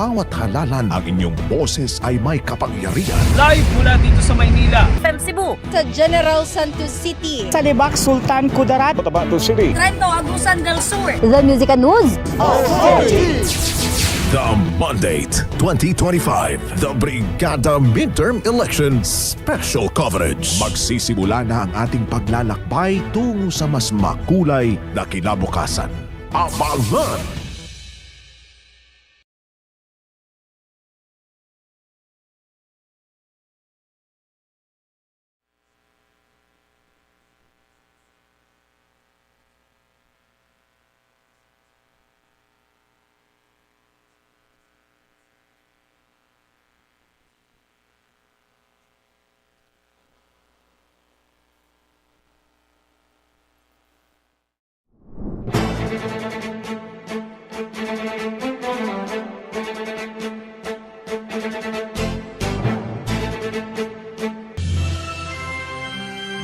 bawat halalan, ang inyong boses ay may kapangyarihan. Live mula dito sa Maynila. FM Cebu. sa General Santos City. sa Libak Sultan Kudarat Trento Agusan del Sur. The Music and News. The Mandate 2025, the Brigada Midterm Elections Special Coverage. Magsisimula na ang ating paglalakbay tungo sa mas makulay na kinabukasan. Abangan!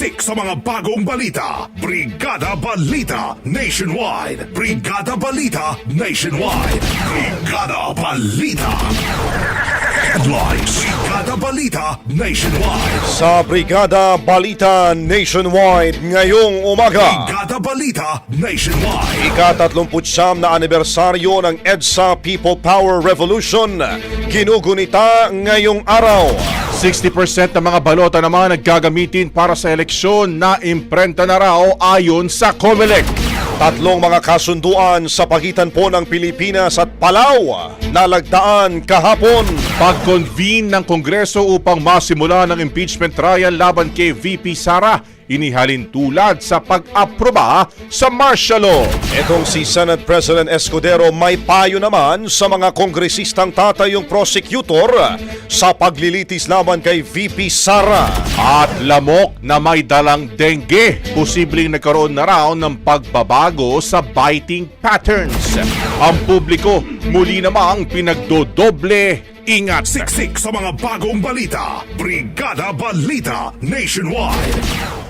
Siksik sa mga bagong balita. Brigada Balita Nationwide. Brigada Balita Nationwide. Brigada Balita. Headlines. Brigada Balita Nationwide. Sa Brigada Balita Nationwide ngayong umaga. Brigada Balita Nationwide. Ika-39 na anibersaryo ng EDSA People Power Revolution. Ginugunita ngayong araw. 60% ng mga balota naman ang gagamitin para sa eleksyon na imprenta na raw ayon sa COMELEC. Tatlong mga kasunduan sa pagitan po ng Pilipinas at Palau nalagdaan kahapon. Pag-convene ng Kongreso upang masimula ng impeachment trial laban kay VP Sara, inihalin tulad sa pag-aproba sa martial law. Itong si Senate President Escudero may payo naman sa mga kongresistang tatayong prosecutor sa paglilitis laban kay VP Sara. At lamok na may dalang dengue, posibleng nagkaroon na raw ng pagbabago sa biting patterns. Ang publiko muli namang pinagdodoble ingat. Siksik sa mga bagong balita. Brigada Balita Nationwide.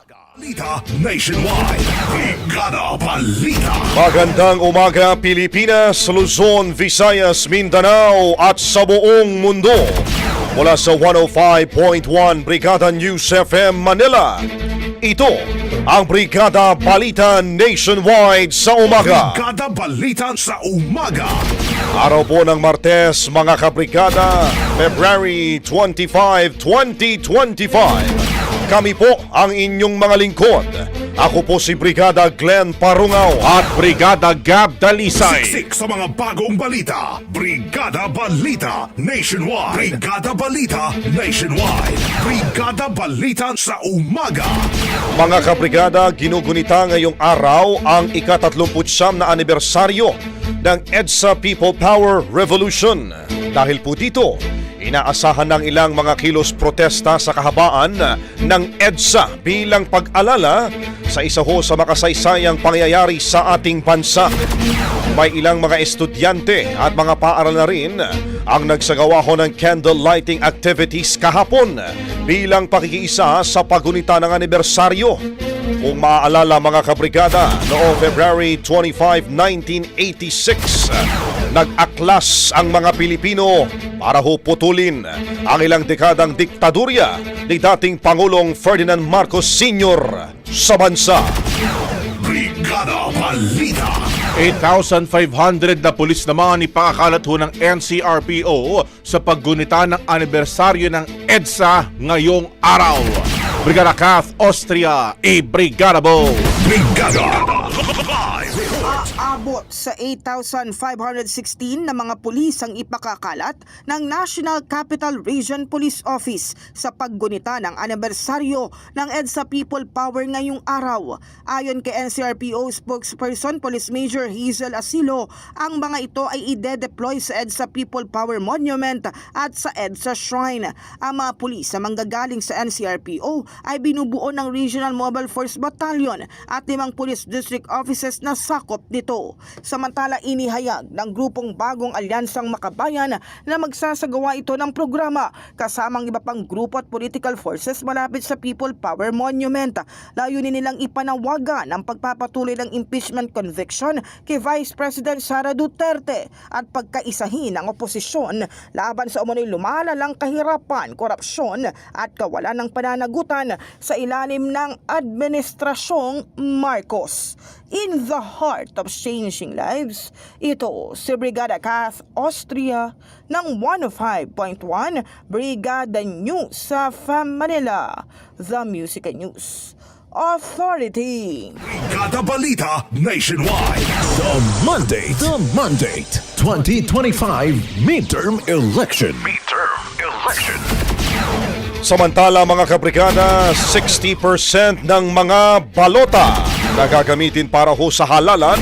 Balita Nationwide. Brigada Balita. Magandang umaga Pilipinas, Luzon, Visayas, Mindanao at sa buong mundo. Mula sa 105.1 Brigada News FM Manila. Ito ang Brigada Balita Nationwide sa umaga. Brigada Balita sa umaga. Araw po ng Martes, mga kabrigada, February 25, 2025. Kami po ang inyong mga lingkod. Ako po si Brigada Glenn Parungaw. At Brigada Gab Dalisay. Siksik sa mga bagong balita. Brigada Balita Nationwide. Brigada Balita Nationwide. Brigada Balita sa umaga. Mga kabrigada, ginugunita ngayong araw ang ikatatlumputsyam na anibersaryo ng EDSA People Power Revolution. Dahil po dito, inaasahan ng ilang mga kilos protesta sa kahabaan ng EDSA bilang pag-alala sa isa ho sa makasaysayang pangyayari sa ating bansa. May ilang mga estudyante at mga paaral na rin ang nagsagawa ho ng candle lighting activities kahapon bilang pakikiisa sa pagunita ng anibersaryo. Kung maaalala mga kabrigada, noong February 25, 1986, nag-aklas ang mga Pilipino para ho putulin ang ilang dekadang diktadurya ni dating Pangulong Ferdinand Marcos Sr. sa bansa. Brigada Balita. 8,500 na pulis naman ipakakalat ho ng NCRPO sa paggunita ng anibersaryo ng EDSA ngayong araw. Brigada Kath Austria, i-Brigada Bo! Brigada. Live report. Abot sa 8,516 na mga pulis ang ipakakalat ng National Capital Region Police Office sa paggunita ng anibersaryo ng EDSA People Power ngayong araw. Ayon kay NCRPO spokesperson Police Major Hazel Asilo, ang mga ito ay ide-deploy sa EDSA People Power Monument at sa EDSA Shrine. Ang mga pulis na manggagaling sa NCRPO ay binubuo ng Regional Mobile Force Battalion at limang police district offices na sakop nito. Samantala inihayag ng grupong bagong alyansang makabayan na magsasagawa ito ng programa kasamang iba pang grupo at political forces malapit sa People Power Monument. Layunin nilang ipanawagan ang pagpapatuloy ng impeachment conviction kay Vice President Sara Duterte at pagkaisahin ang oposisyon laban sa umano'y lumalalang kahirapan, korupsyon at kawalan ng pananagutan sa ilalim ng Administrasyong Marcos. In the heart of changing lives, ito si Brigada Kath Austria ng 105.1 Brigada News sa FAM Manila, The Music and News Authority. Brigada Balita Nationwide. The Monday, the Monday, 2025 Midterm Election. Midterm Election. Samantala mga kabrigada, 60% ng mga balota na gagamitin para ho sa halalan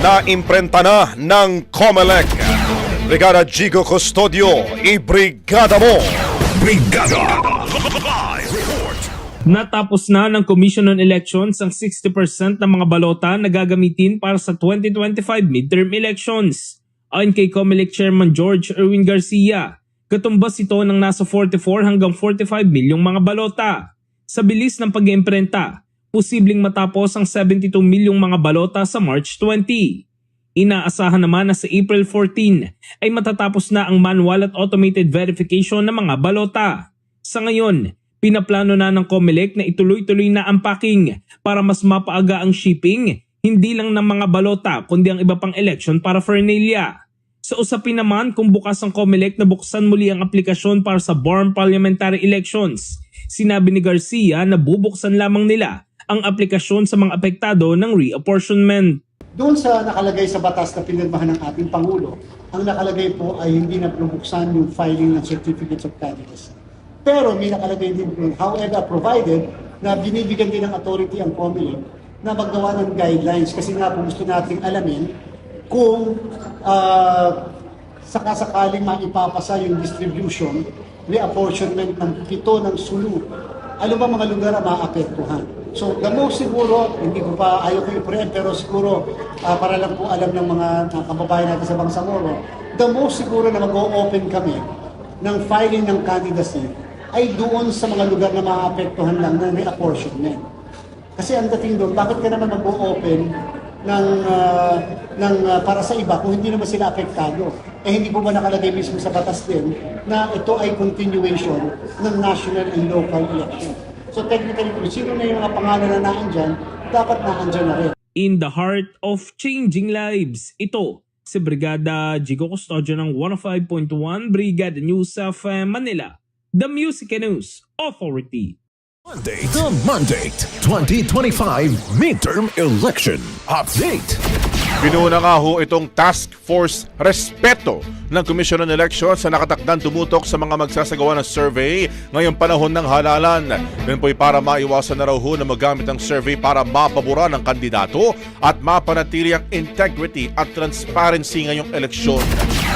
na imprenta na ng COMELEC. Brigada Gigo Custodio, i-brigada mo! Brigada. Natapos na ng Commission on Elections ang 60% ng mga balota na gagamitin para sa 2025 midterm elections. Ayon kay COMELEC Chairman George Erwin Garcia, katumbas ito ng nasa 44 hanggang 45 milyong mga balota. Sa bilis ng pag-iimprenta, posibleng matapos ang 72 milyong mga balota sa March 20. Inaasahan naman na sa April 14 ay matatapos na ang manual at automated verification ng mga balota. Sa ngayon, pinaplano na ng COMELEC na ituloy-tuloy na ang packing para mas mapaaga ang shipping, hindi lang ng mga balota kundi ang iba pang election para Fernalia. Sa usapin naman kung bukas ang COMELEC na buksan muli ang aplikasyon para sa Born Parliamentary Elections, sinabi ni Garcia na bubuksan lamang nila ang aplikasyon sa mga apektado ng reapportionment. Doon sa nakalagay sa batas na pinirmahan ng ating Pangulo, ang nakalagay po ay hindi na bubuksan yung filing ng certificates of candidacy. Pero may nakalagay din po, however, provided na binibigyan din ng authority ang COMELEC na maggawa ng guidelines kasi nga po gusto nating alamin kung uh, sakasakaling maipapasa yung distribution, may apportionment ng pito ng sulu. Ano ba mga lugar ang maapektuhan? So, the most siguro, hindi ko pa ayaw ko i-preempt, pero siguro, ah, para lang po alam ng mga uh, kababayan natin sa Bangsamoro, the most siguro na mag-o-open kami ng filing ng candidacy ay doon sa mga lugar na maapektuhan lang na may apportionment. Kasi ang dating doon, bakit ka naman mag-o-open ng, ah, ng ah, para sa iba kung hindi naman sila apektado? Eh hindi po ba nakalagay mismo sa batas din na ito ay continuation ng national and local election? So technically, kung sino na yung mga pangalan na naandyan, dapat naandyan na rin. In the heart of changing lives, ito si Brigada Jigo Custodio ng 105.1 Brigada News of Manila, The Music News Authority. Mandate. The Mandate 2025 Midterm Election Update. Pinuna nga ho itong Task Force Respeto ng Commission on Elections sa nakatakdang tumutok sa mga magsasagawa ng survey ngayong panahon ng halalan. Yan po'y para maiwasan na raw ho na magamit ang survey para mapabura ng kandidato at mapanatili ang integrity at transparency ngayong eleksyon.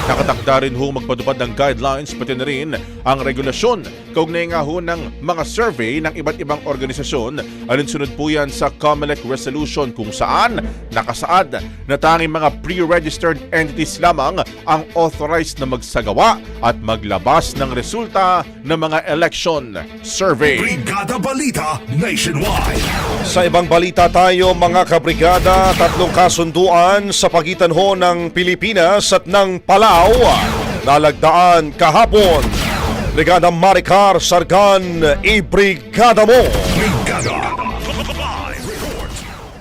Nakatakda rin ho magpatupad ng guidelines pati na rin ang regulasyon. Kaugnay nga ho ng mga survey ng iba't ibang organisasyon. Alinsunod po yan sa COMELEC resolution kung saan nakasaad na tanging mga pre-registered entities lamang ang authorized na magsagawa at maglabas ng resulta ng mga election survey. Brigada Balita Nationwide. Sa ibang balita tayo mga kabrigada, tatlong kasunduan sa pagitan ho ng Pilipinas at ng Palau nalagdaan kahapon. Brigada Maricar Sargan, i-brigada mo! Brigada.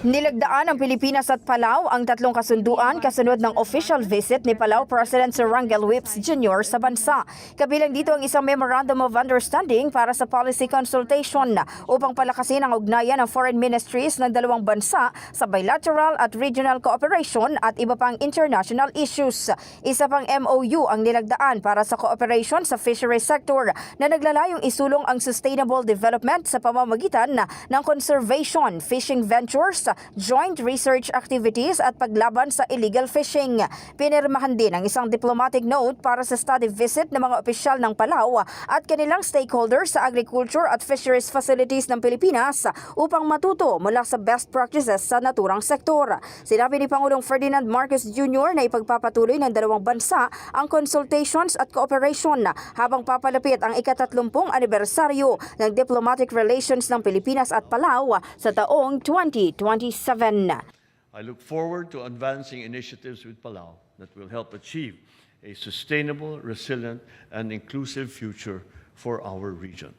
Nilagdaan ng Pilipinas at Palau ang tatlong kasunduan kasunod ng official visit ni Palau President Sir Rangel Whips Jr. sa bansa. Kabilang dito ang isang Memorandum of Understanding para sa policy consultation upang palakasin ang ugnayan ng foreign ministries ng dalawang bansa sa bilateral at regional cooperation at iba pang international issues. Isa pang MOU ang nilagdaan para sa cooperation sa fisheries sector na naglalayong isulong ang sustainable development sa pamamagitan ng conservation, fishing ventures, joint research activities at paglaban sa illegal fishing. Pinirmahan din ang isang diplomatic note para sa study visit ng mga opisyal ng Palau at kanilang stakeholders sa agriculture at fisheries facilities ng Pilipinas upang matuto mula sa best practices sa naturang sektor. Sinabi ni Pangulong Ferdinand Marcos Jr. na ipagpapatuloy ng dalawang bansa ang consultations at cooperation habang papalapit ang ikatatlumpung anibersaryo ng diplomatic relations ng Pilipinas at Palau sa taong 2027. I look forward to advancing initiatives with Palau that will help achieve a sustainable, resilient, and inclusive future for our region.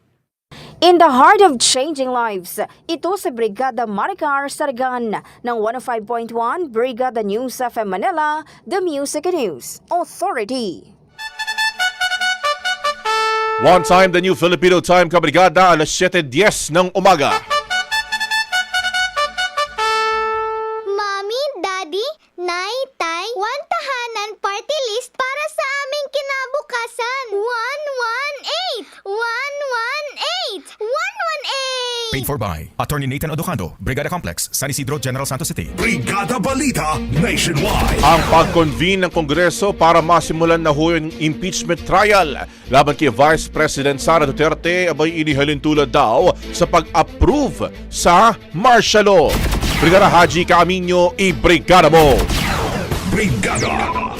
In the heart of changing lives, ito si Brigada Maricar Sargan ng 105.1 Brigada News FM Manila, The Music News Authority. One time, the new Filipino time, kabrigada, alas 7.10 ng umaga. Paid for by Attorney Nathan Odocando, Brigada Complex, San Isidro, General Santos City. Brigada Balita Nationwide. ang pag-convene ng Kongreso para masimulan na ho yung impeachment trial laban kay Vice President Sara Duterte abay inihalin tulad daw sa pag-approve sa martial law. Brigada Haji Camino, i-brigada mo! Brigada.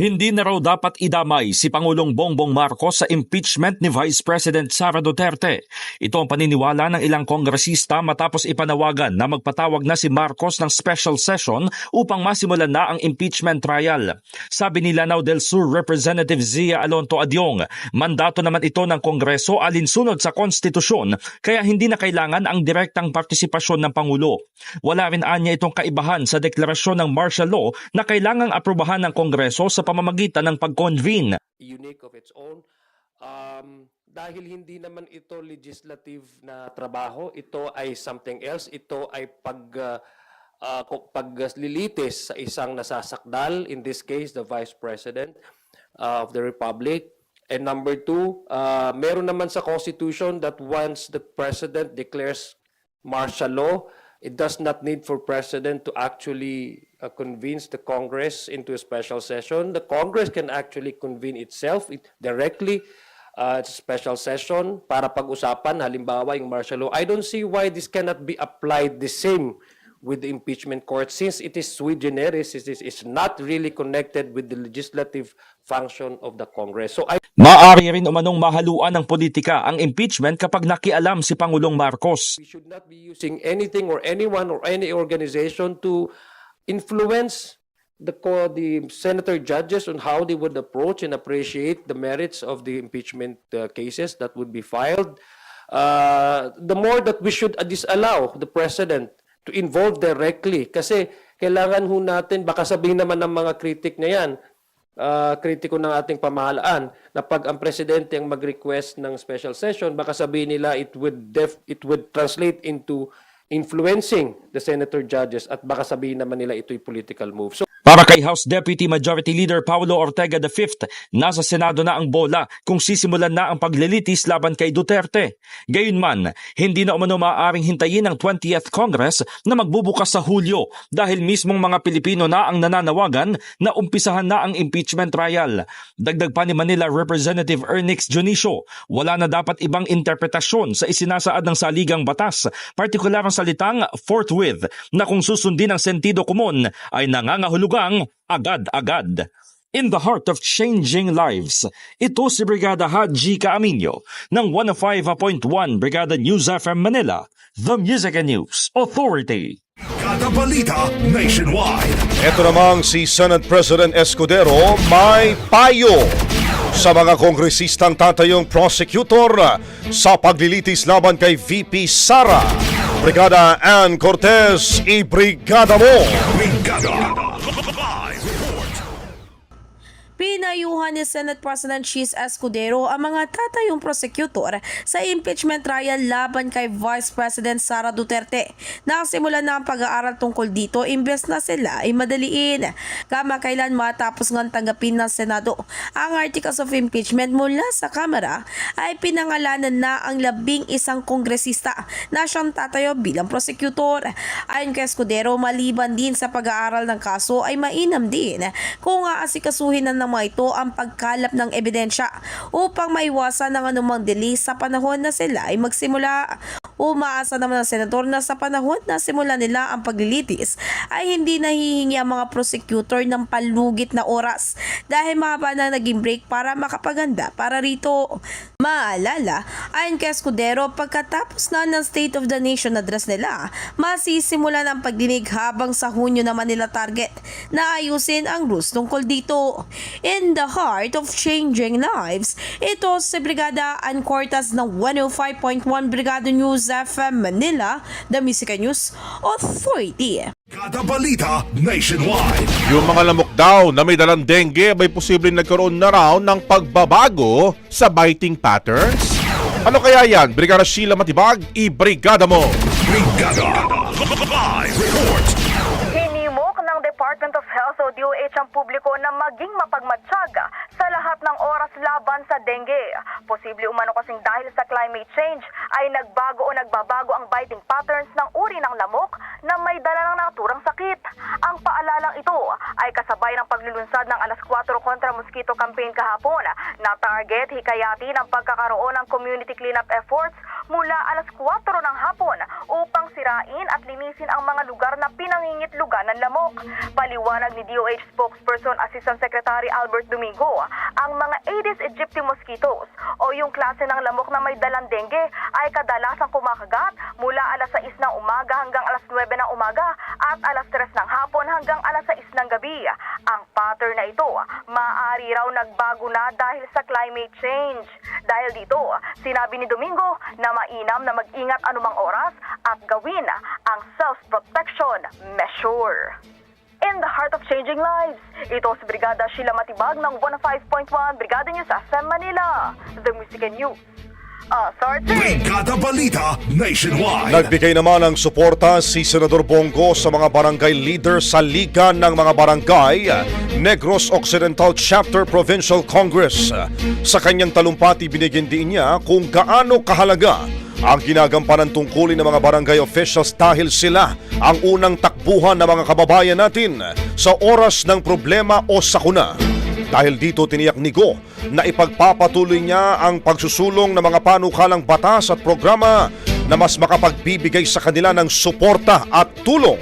Hindi na raw dapat idamay si Pangulong Bongbong Marcos sa impeachment ni Vice President Sara Duterte. Ito ang paniniwala ng ilang kongresista matapos ipanawagan na magpatawag na si Marcos ng special session upang masimulan na ang impeachment trial. Sabi ni Lanao del Sur Representative Zia Alonto Adyong, mandato naman ito ng Kongreso alinsunod sa konstitusyon kaya hindi na kailangan ang direktang partisipasyon ng Pangulo. Wala rin anya itong kaibahan sa deklarasyon ng martial law na kailangang aprobahan ng Kongreso sa pamamagitan ng pag-convene. unique of its own. Um, dahil hindi naman ito legislative na trabaho, ito ay something else. Ito ay pag uh, uh, paglilitis sa isang nasasakdal, in this case, the Vice President uh, of the Republic. And number two, uh, meron naman sa Constitution that once the President declares martial law. It does not need for president to actually uh, convince the Congress into a special session. The Congress can actually convene itself it, directly uh, special session para pag-usapan halimbawa yung martial law. I don't see why this cannot be applied the same with the impeachment court since it is sui generis, it is it's not really connected with the legislative function of the Congress. So I Maaari rin umanong mahaluan ng politika ang impeachment kapag nakialam si Pangulong Marcos. we should not be using anything or anyone or any organization to influence the the senator judges on how they would approach and appreciate the merits of the impeachment uh, cases that would be filed. Uh, the more that we should disallow the president to involve directly. Kasi kailangan ho natin baka sabihin naman ng mga kritik na yan uh, kritiko ng ating pamahalaan na pag ang presidente ang mag-request ng special session baka sabihin nila it would def- it would translate into influencing the senator judges at baka sabihin naman nila ito'y political move. So Para kay House Deputy Majority Leader Paulo Ortega V, nasa Senado na ang bola kung sisimulan na ang paglilitis laban kay Duterte. Gayunman, hindi na umano maaaring hintayin ang 20th Congress na magbubukas sa Hulyo dahil mismong mga Pilipino na ang nananawagan na umpisahan na ang impeachment trial. Dagdag pa ni Manila Representative Ernix Junicio, wala na dapat ibang interpretasyon sa isinasaad ng saligang batas, partikular ang salitang forthwith na kung susundin ang sentido komon ay nangangahulugang agad-agad. In the heart of changing lives, ito si Brigada Haji Kaaminyo ng 105.1 Brigada News FM Manila, The Music and News Authority. Kada balita nationwide. Ito namang si Senate President Escudero may payo sa mga kongresistang tatayong prosecutor sa paglilitis laban kay VP Sara. Brigada Ann Cortez, mo! Brigada. Live Pinayuhan ni Senate President Chis Escudero ang mga tatayong prosecutor sa impeachment trial laban kay Vice President Sara Duterte. Nakasimula na ang pag-aaral tungkol dito imbes na sila ay madaliin. Kamakailan matapos ng tanggapin ng Senado ang articles of impeachment mula sa Kamara ay pinangalanan na ang labing isang kongresista na siyang tatayo bilang prosecutor. Ayon kay Escudero, maliban din sa pag-aaral ng kaso ay mainam din kung aasikasuhin na ng ito ang pagkalap ng ebidensya upang maiwasan ng anumang delay sa panahon na sila ay magsimula. Umaasa naman ng senador na sa panahon na simula nila ang paglilitis ay hindi nahihingi ang mga prosecutor ng palugit na oras dahil mahaba na naging break para makapaganda para rito. Maalala, ayon kay Escudero, pagkatapos na ng State of the Nation address nila, masisimulan ang pagdinig habang sa Hunyo naman nila target na ayusin ang rules tungkol dito. In the heart of changing lives, ito si Brigada Ancortas ng 105.1 Brigada News FM Manila, The Music News Authority. Kada balita nationwide. Yung mga lamok daw na may dalang dengue may posibleng nagkaroon na raw ng pagbabago sa biting patterns? Ano kaya yan? Brigada Sheila Matibag, i-brigada mo! Brigada. Live report. Department of Health o DOH ang publiko na maging mapagmatsaga sa lahat ng oras laban sa dengue. Posible umano kasing dahil sa climate change ay nagbago o nagbabago ang biting patterns ng uri ng lamok na may dala ng naturang sakit. Ang paalalang ito ay kasabay ng paglulunsad ng alas 4 kontra mosquito campaign kahapon na target hikayatin ang pagkakaroon ng community cleanup efforts mula alas 4 ng hapon upang sirain at linisin ang mga lugar na pinangingitlugan ng lamok. Paliwanag ni DOH spokesperson Assistant Secretary Albert Domingo, ang mga Aedes aegypti mosquitoes o yung klase ng lamok na may dalang dengue ay kadalasang kumakagat mula alas 6 ng umaga hanggang alas 9 ng umaga at alas 3 ng hapon hanggang alas 6 ng gabi. Ang pattern na ito, maaari raw nagbago na dahil sa climate change. Dahil dito, sinabi ni Domingo na mainam na mag-ingat anumang oras at gawin ang self-protection measure. In the heart of changing lives, ito si Brigada Sheila Matibag ng 105.1 Brigada News SM Manila, The Music and News. Authority! Brigada balita nationwide. Nagbigay naman ng suporta si Senador Bongo sa mga barangay leader sa Liga ng mga Barangay Negros Occidental Chapter Provincial Congress. Sa kanyang talumpati binigyan din niya kung gaano kahalaga ang ginagampanan tungkulin ng mga barangay officials dahil sila ang unang takbuhan ng mga kababayan natin sa oras ng problema o sakuna. Dahil dito tiniyak ni Go na ipagpapatuloy niya ang pagsusulong ng mga panukalang batas at programa na mas makapagbibigay sa kanila ng suporta at tulong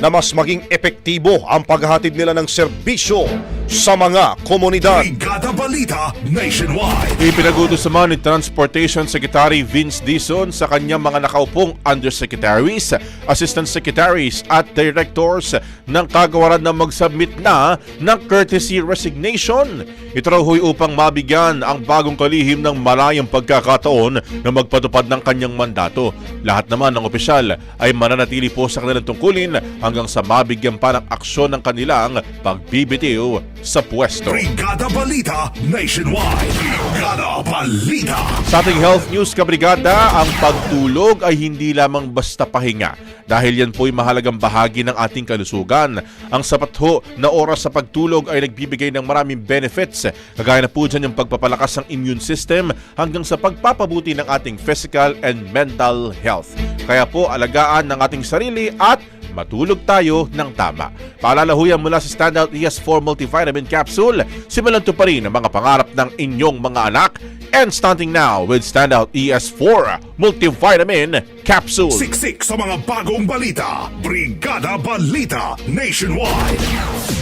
na mas maging epektibo ang paghahatid nila ng serbisyo sa mga komunidad. Brigada Balita Nationwide. Ipinagutos naman ni Transportation Secretary Vince Dizon sa kanyang mga nakaupong undersecretaries, assistant secretaries at directors ng kagawaran na mag-submit na ng courtesy resignation. Ito raw huy upang mabigyan ang bagong kalihim ng malayang pagkakataon na magpatupad ng kanyang mandato. Lahat naman ng opisyal ay mananatili po sa kanilang tungkulin hanggang sa mabigyan pa ng aksyon ng kanilang pagbibitiw sa pwesto. Brigada Balita Nationwide. Brigada Balita. Sa ating health news kabrigada, ang pagtulog ay hindi lamang basta pahinga dahil yan po'y mahalagang bahagi ng ating kalusugan. Ang sapat ho na oras sa pagtulog ay nagbibigay ng maraming benefits kagaya na po dyan yung pagpapalakas ng immune system hanggang sa pagpapabuti ng ating physical and mental health. Kaya po alagaan ng ating sarili at matulog tayo ng tama. Paalala ho yan mula sa Standout ES4 Multivitamin Capsule, simulan to pa rin ang mga pangarap ng inyong mga anak and starting now with Standout ES4 Multivitamin Capsule. Siksik sa mga bagong balita. Brigada Balita Nationwide.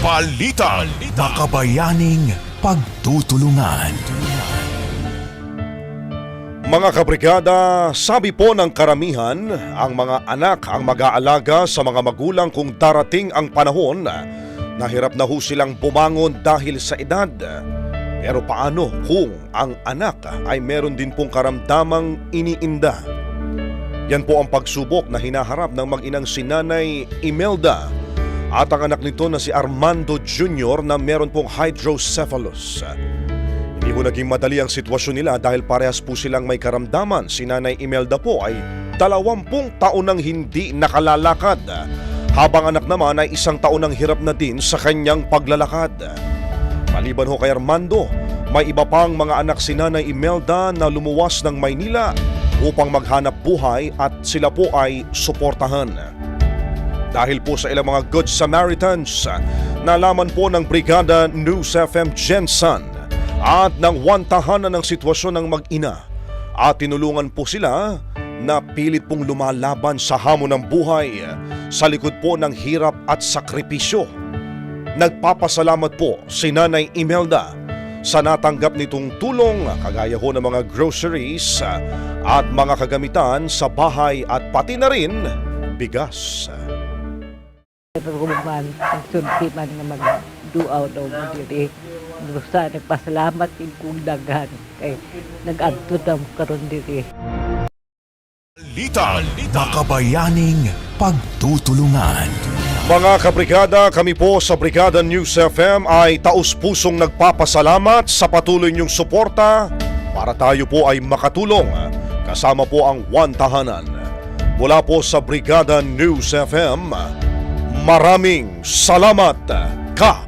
Balita. Makabayaning pagtutulungan. Mga kabrigada, sabi po ng karamihan, ang mga anak ang mag-aalaga sa mga magulang kung darating ang panahon na hirap na ho silang bumangon dahil sa edad. Pero paano kung ang anak ay meron din pong karamdamang iniinda? Yan po ang pagsubok na hinaharap ng mag-inang si Nanay Imelda at ang anak nito na si Armando Jr. na meron pong hydrocephalus. Hindi po naging madali ang sitwasyon nila dahil parehas po silang may karamdaman. Si Nanay Imelda po ay dalawampung taon nang hindi nakalalakad. Habang anak naman ay isang taon nang hirap na din sa kanyang paglalakad. Maliban ho kay Armando, may iba pang mga anak si Nanay Imelda na lumuwas ng Maynila upang maghanap buhay at sila po ay suportahan. Dahil po sa ilang mga Good Samaritans, nalaman po ng Brigada News FM Jensen at ng wantahanan ng sitwasyon ng mag-ina at tinulungan po sila na pilit pong lumalaban sa hamon ng buhay sa likod po ng hirap at sakripisyo. Nagpapasalamat po si Nanay Imelda sa natanggap nitong tulong kagaya ho ng mga groceries at mga kagamitan sa bahay at pati na rin bigas. man, nagsulti man nga mag-duaw daw mo diri. Sa nagpasalamat din kong daghan kay nag-adto daw karon diri. Balita. Makabayaning pagtutulungan. Mga kabrigada, kami po sa Brigada News FM ay taus-pusong nagpapasalamat sa patuloy niyong suporta para tayo po ay makatulong kasama po ang One Tahanan. Mula po sa Brigada News FM, maraming salamat ka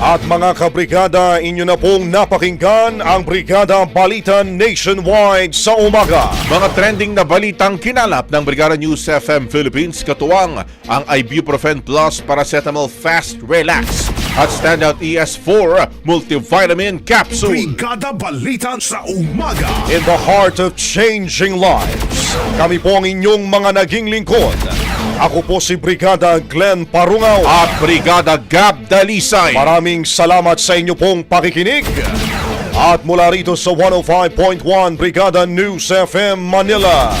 At mga kabrigada, inyo na pong napakinggan ang Brigada Balita Nationwide sa umaga. Mga trending na balitang kinalap ng Brigada News FM Philippines katuwang ang Ibuprofen Plus Paracetamol Fast Relax at Standout ES4 Multivitamin Capsule. Brigada Balita sa umaga. In the heart of changing lives, kami po ang inyong mga naging lingkod. Ako po si Brigada Glenn Parungaw At Brigada Gab Dalisay. Maraming salamat sa inyo pong pakikinig. At mula rito sa 105.1 Brigada News FM Manila,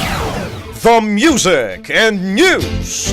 The Music and News